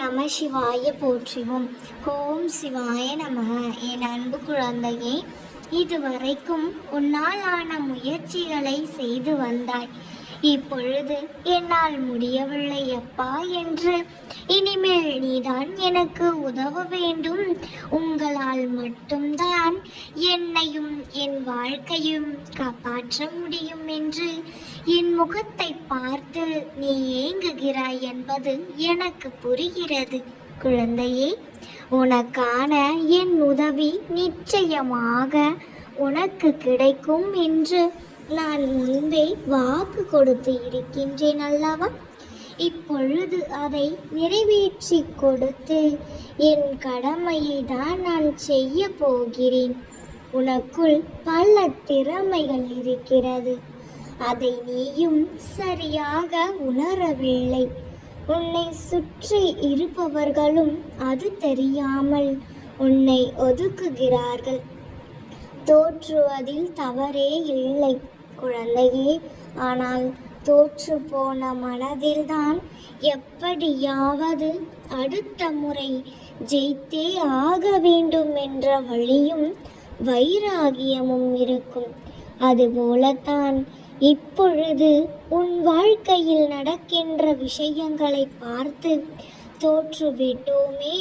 நம சிவாய போற்றிவோம். ஓம் சிவாய நமக என் அன்பு குழந்தையே இதுவரைக்கும் உன்னால் ஆன முயற்சிகளை செய்து வந்தாய். இப்பொழுது என்னால் முடியவில்லை அப்பா என்று. இனிமேல் நீதான் எனக்கு உதவ வேண்டும். உங்களால் மட்டும்தான் என்னையும் என் வாழ்க்கையும் காப்பாற்ற முடியும் என்று. என் முகத்தை பார்த்து நீ ஏங்குகிறாய் என்பது எனக்கு புரிகிறது. குழந்தையே உனக்கான என் உதவி நிச்சயமாக உனக்கு கிடைக்கும் என்று நான் முன்பே வாக்கு கொடுத்து இருக்கின்றேன் அல்லவா? இப்பொழுது அதை நிறைவேற்றி கொடுத்து என் கடமையை தான் நான் செய்ய போகிறேன். உனக்குள் பல திறமைகள் இருக்கிறது. அதை நீயும் சரியாக உணரவில்லை. உன்னை சுற்றி இருப்பவர்களும் அது தெரியாமல் உன்னை ஒதுக்குகிறார்கள். தோற்றுவதில் தவறே இல்லை. குழந்தையே ஆனால் தோற்று போன மனதில்தான் எப்படியாவது அடுத்த முறை ஜெயித்தே ஆக வேண்டும் என்ற வழியும் வைராகியமும் இருக்கும். அதுபோலத்தான் இப்பொழுது உன் வாழ்க்கையில் நடக்கின்ற விஷயங்களை பார்த்து தோற்றுவிட்டோமே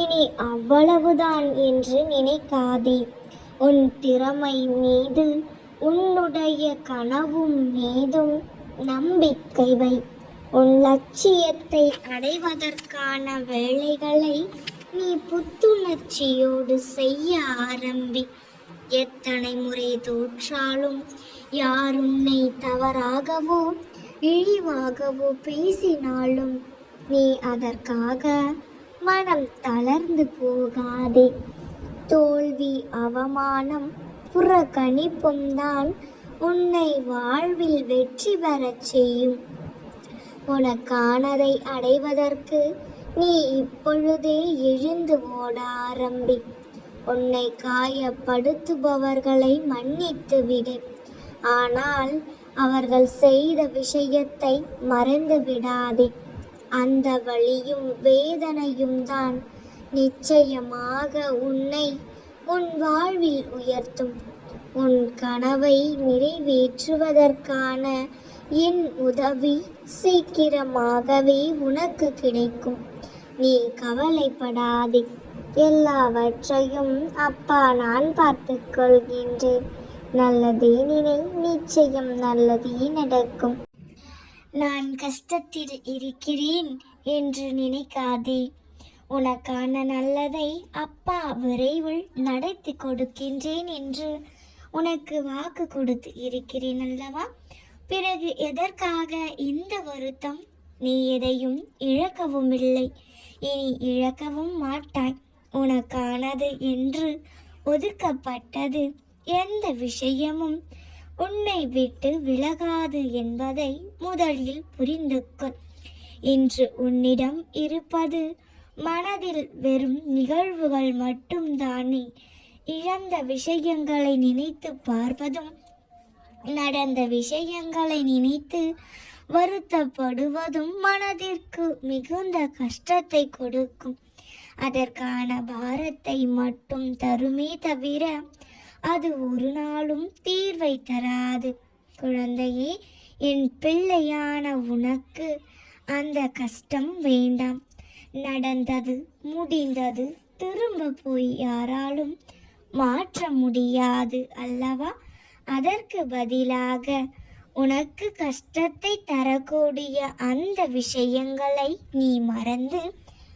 இனி அவ்வளவுதான் என்று நினைக்காதே. உன் திறமை மீது உன்னுடைய கனவும் மீதும் நம்பிக்கை வை. உன் லட்சியத்தை அடைவதற்கான வேலைகளை நீ புத்துணர்ச்சியோடு செய்ய ஆரம்பி. எத்தனை முறை தோற்றாலும் யார் உன்னை தவறாகவோ இழிவாகவோ பேசினாலும் நீ அதற்காக மனம் தளர்ந்து போகாதே. தோல்வி அவமானம் புறக்கணிப்பும் தான் உன்னை வாழ்வில் வெற்றி பெறச் செய்யும். உனக்கானதை அடைவதற்கு நீ இப்பொழுதே எழுந்து ஓட ஆரம்பி. உன்னை காயப்படுத்துபவர்களை மன்னித்து விடு. ஆனால் அவர்கள் செய்த விஷயத்தை மறந்து விடாதே. அந்த வழியும் வேதனையும் தான் நிச்சயமாக உன்னை உன் வாழ்வில் உயர்த்தும். உன் கனவை நிறைவேற்றுவதற்கான என் உதவி சீக்கிரமாகவே உனக்கு கிடைக்கும். நீ கவலைப்படாதே. எல்லாவற்றையும் அப்பா நான் பார்த்துக்கொள்கின்றேன் நல்லதே நினை நிச்சயம் நல்லதே நடக்கும். நான் கஷ்டத்தில் இருக்கிறேன் என்று நினைக்காதே. உனக்கான நல்லதை அப்பா விரைவில் நடத்தி கொடுக்கின்றேன் என்று உனக்கு வாக்கு கொடுத்து இருக்கிறேன் அல்லவா? பிறகு எதற்காக இந்த வருத்தம்? நீ எதையும் இழக்கவும் இல்லை. இனி இழக்கவும் மாட்டாய். உனக்கானது என்று ஒதுக்கப்பட்டது எந்த விஷயமும் உன்னை விட்டு விலகாது என்பதை முதலில் புரிந்து கொள். இன்று உன்னிடம் இருப்பது மனதில் வெறும் நிகழ்வுகள் மட்டும்தானே? இழந்த விஷயங்களை நினைத்து பார்ப்பதும் நடந்த விஷயங்களை நினைத்து வருத்தப்படுவதும் மனதிற்கு மிகுந்த கஷ்டத்தை கொடுக்கும். அதற்கான பாரத்தை மட்டும் தருமே தவிர அது ஒரு நாளும் தீர்வை தராது. குழந்தையே என் பிள்ளையான உனக்கு அந்த கஷ்டம் வேண்டாம். நடந்தது முடிந்தது. திரும்ப போய் யாராலும் மாற்ற முடியாது அல்லவா? அதற்கு பதிலாக உனக்கு கஷ்டத்தை தரக்கூடிய அந்த விஷயங்களை நீ மறந்து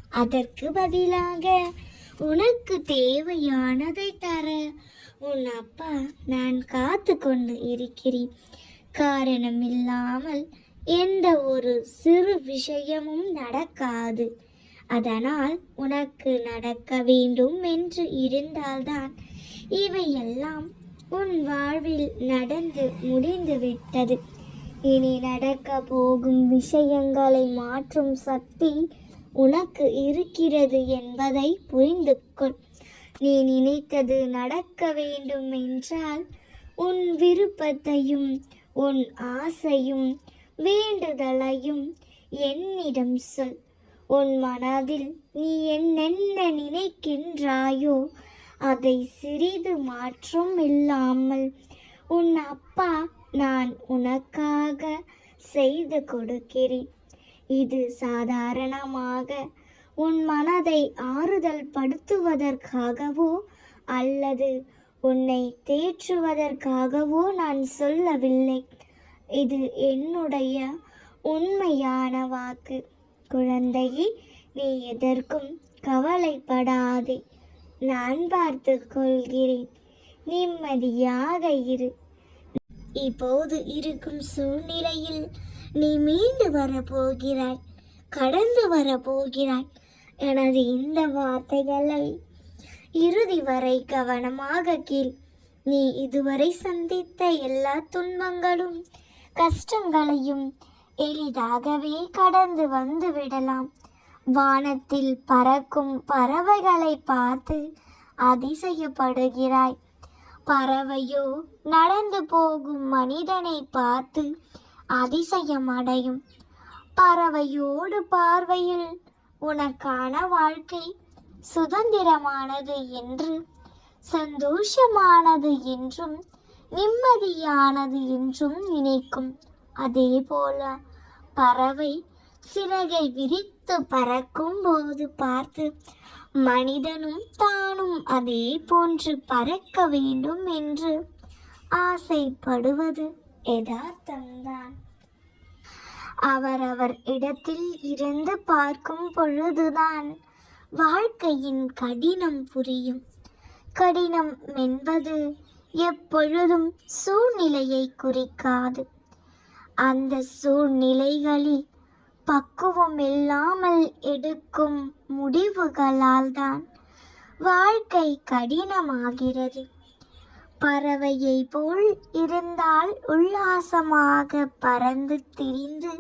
அதற்கு பதிலாக உனக்கு தேவையானதை தர உன் அப்பா நான் காத்து கொண்டு இருக்கிறேன். காரணம் இல்லாமல் எந்த ஒரு சிறு விஷயமும் நடக்காது. அதனால் உனக்கு நடக்க வேண்டும் என்று இருந்தால்தான் இவையெல்லாம் உன் வாழ்வில் நடந்து முடிந்து விட்டது. இனி நடக்க போகும் விஷயங்களை மாற்றும் சக்தி உனக்கு இருக்கிறது என்பதை புரிந்து கொள் நீ நினைத்தது நடக்க வேண்டும் என்றால் உன் விருப்பத்தையும் உன் ஆசையும் வேண்டுதலையும் என்னிடம் சொல். உன் மனதில் நீ என்னென்ன நினைக்கின்றாயோ அதை சிறிது மாற்றம் இல்லாமல் உன் அப்பா நான் உனக்காக செய்து கொடுக்கிறேன். இது சாதாரணமாக உன் மனதை ஆறுதல் படுத்துவதற்காகவோ அல்லது உன்னை தேற்றுவதற்காகவோ நான் சொல்லவில்லை. இது என்னுடைய உண்மையான வாக்கு. குழந்தையே நீ எதற்கும் கவலைப்படாதே. நான் பார்த்து கொள்கிறேன். நிம்மதியாக இரு. இப்போது இருக்கும் சூழ்நிலையில் நீ மீண்டு வரப்போகிறாய். கடந்து வரப்போகிறாய். எனது இந்த வார்த்தைகளை இறுதி வரை கவனமாக கீழ் நீ இதுவரை சந்தித்த எல்லா துன்பங்களும் கஷ்டங்களையும் எளிதாகவே கடந்து வந்து விடலாம். வானத்தில் பறக்கும் பறவைகளை பார்த்து அதிசயப்படுகிறாய். பறவையோ நடந்து போகும் மனிதனை பார்த்து அதிசயம் அடையும் பறவையோடு பார்வையில் உனக்கான வாழ்க்கை சுதந்திரமானது என்று சந்தோஷமானது என்றும் நிம்மதியானது என்றும் நினைக்கும். அதே போல பறவை சிறகை விரித்து பறக்கும் போது பார்த்து மனிதனும் தானும் அதே போன்று பறக்க வேண்டும் என்று ஆசைப்படுவது யதார்த்தம்தான் அவரவர் இடத்தில் இருந்து பார்க்கும் பொழுதுதான் வாழ்க்கையின் கடினம் புரியும். கடினம் என்பது எப்பொழுதும் சூழ்நிலையை குறிக்காது. அந்த சூழ்நிலைகளில் பக்குவம் இல்லாமல் எடுக்கும் முடிவுகளால் தான் வாழ்க்கை கடினமாகிறது. பறவையை போல் இருந்தால் உல்லாசமாக பறந்து திரிந்து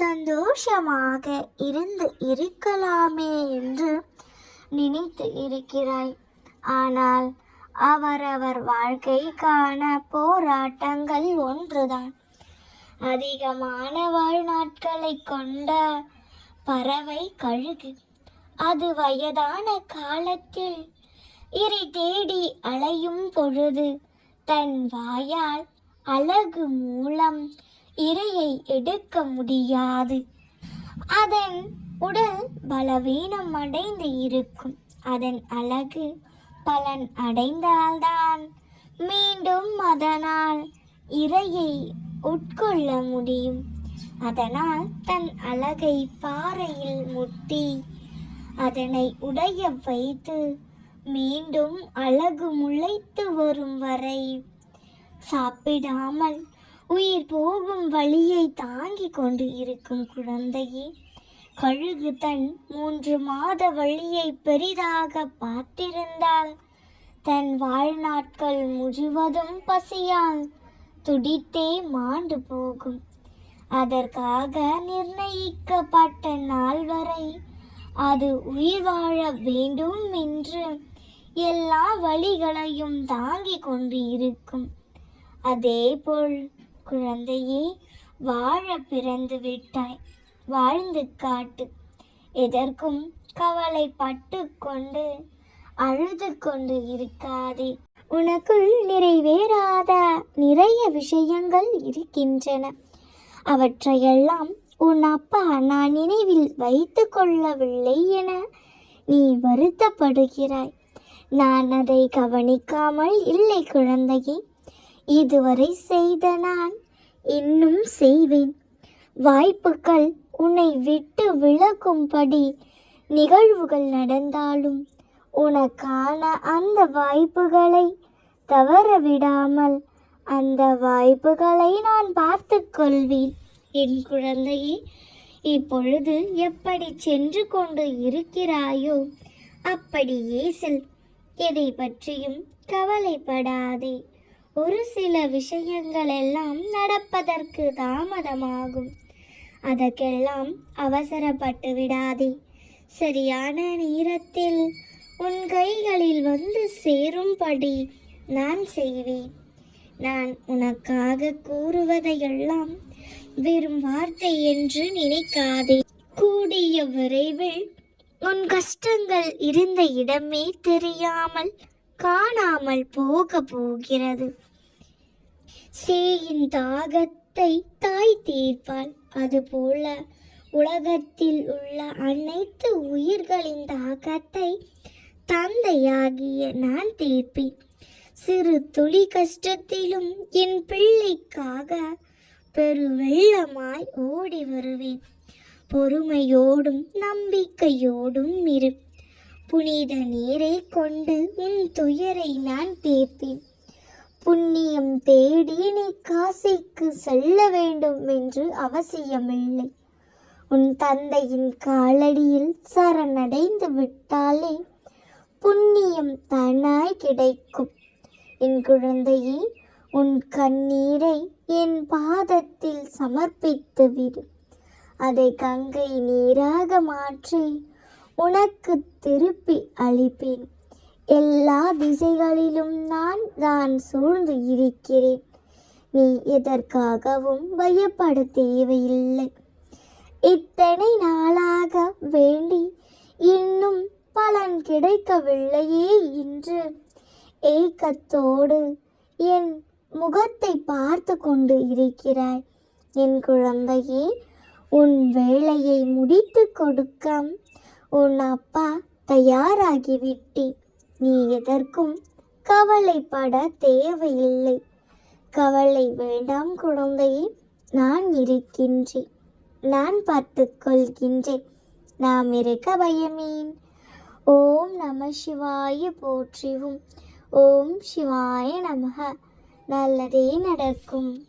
சந்தோஷமாக இருந்து இருக்கலாமே என்று நினைத்து இருக்கிறாய். ஆனால் அவரவர் வாழ்க்கைக்கான போராட்டங்கள் ஒன்றுதான். அதிகமான வாழ்நாட்களை கொண்ட பறவை கழுகு. அது வயதான காலத்தில் இறை தேடி அலையும் பொழுது தன் வாயால் அழகு மூலம் இரையை எடுக்க முடியாது. அதன் உடல் பலவீனம் அடைந்து இருக்கும். அதன் அழகு பலன் அடைந்தால்தான் மீண்டும் அதனால் இரையை உட்கொள்ள முடியும். அதனால் தன் அழகை பாறையில் முட்டி அதனை உடைய வைத்து மீண்டும் அழகு முளைத்து வரும் வரை சாப்பிடாமல் உயிர் போகும் வழியை தாங்கி கொண்டு இருக்கும் குழந்தையே கழுகு தன் மூன்று மாத வழியை பெரிதாக பார்த்திருந்தால் தன் வாழ்நாட்கள் முழுவதும் பசியால் துடித்தே மாண்டு போகும். அதற்காக நிர்ணயிக்கப்பட்ட நாள் வரை அது உயிர் வாழ வேண்டும் என்று எல்லா வழிகளையும் தாங்கிக் கொண்டு இருக்கும். அதேபோல் குழந்தையே வாழ பிறந்து விட்டாய். வாழ்ந்து காட்டு. எதற்கும் கவலைப்பட்டு கொண்டு அழுது கொண்டு இருக்காதே. உனக்குள் நிறைவேறாத நிறைய விஷயங்கள் இருக்கின்றன. அவற்றையெல்லாம் உன் அப்பா நான் நினைவில் வைத்து கொள்ளவில்லை என நீ வருத்தப்படுகிறாய். நான் அதை கவனிக்காமல் இல்லை குழந்தையே இதுவரை செய்த நான் இன்னும் செய்வேன். வாய்ப்புகள் உன்னை விட்டு விலகும்படி நிகழ்வுகள் நடந்தாலும் உனக்கான அந்த வாய்ப்புகளை தவற விடாமல் அந்த வாய்ப்புகளை நான் பார்த்து கொள்வேன். என் குழந்தையே இப்பொழுது எப்படி சென்று கொண்டு இருக்கிறாயோ அப்படியே செல். எதை பற்றியும் கவலைப்படாதே. ஒரு சில விஷயங்கள் எல்லாம் நடப்பதற்கு தாமதமாகும். அதற்கெல்லாம் அவசரப்பட்டு விடாதே. சரியான நேரத்தில் உன் கைகளில் வந்து சேரும்படி நான் செய்வேன். நான் உனக்காக கூறுவதையெல்லாம் வெறும் வார்த்தை என்று நினைக்காதே. கூடிய விரைவில் உன் கஷ்டங்கள் இருந்த இடமே தெரியாமல் காணாமல் போக போகிறது. சேயின் தாகத்தை தாய் தீர்ப்பாள். அதுபோல உலகத்தில் உள்ள அனைத்து உயிர்களின் தாகத்தை தந்தையாகிய நான் தீர்ப்பேன். சிறு துளி கஷ்டத்திலும் என் பிள்ளைக்காக பெருவெள்ளமாய் ஓடி வருவேன். பொறுமையோடும் நம்பிக்கையோடும் இரு. புனித நீரை கொண்டு உன் துயரை நான் தீர்ப்பேன். புண்ணியம் தேடி நீ காசிக்கு செல்ல வேண்டும் என்று அவசியமில்லை. உன் தந்தையின் காலடியில் சரணடைந்து விட்டாலே புண்ணியம் தானாய் கிடைக்கும். என் குழந்தையே உன் கண்ணீரை என் பாதத்தில் சமர்ப்பித்து விடு. அதை கங்கை நீராக மாற்றி உனக்கு திருப்பி அளிப்பேன். எல்லா திசைகளிலும் நான் தான் சூழ்ந்து இருக்கிறேன். நீ எதற்காகவும் பயப்பட தேவையில்லை. இத்தனை நாளாக வேண்டி இன்னும் பலன் கிடைக்கவில்லையே என்று ஏக்கத்தோடு என் முகத்தை பார்த்து கொண்டு இருக்கிறாய். என் குழந்தையே உன் வேலையை முடித்து கொடுக்க உன் அப்பா தயாராகிவிட்டி நீ எதற்கும் கவலைப்பட தேவையில்லை. கவலை வேண்டாம் குழந்தையே நான் இருக்கின்றேன். நான் பார்த்து கொள்கின்றேன். நாம் இருக்க பயமேன். ஓம் நம சிவாய போற்றிவும். ஓம் சிவாய நமக. நல்லதே நடக்கும்.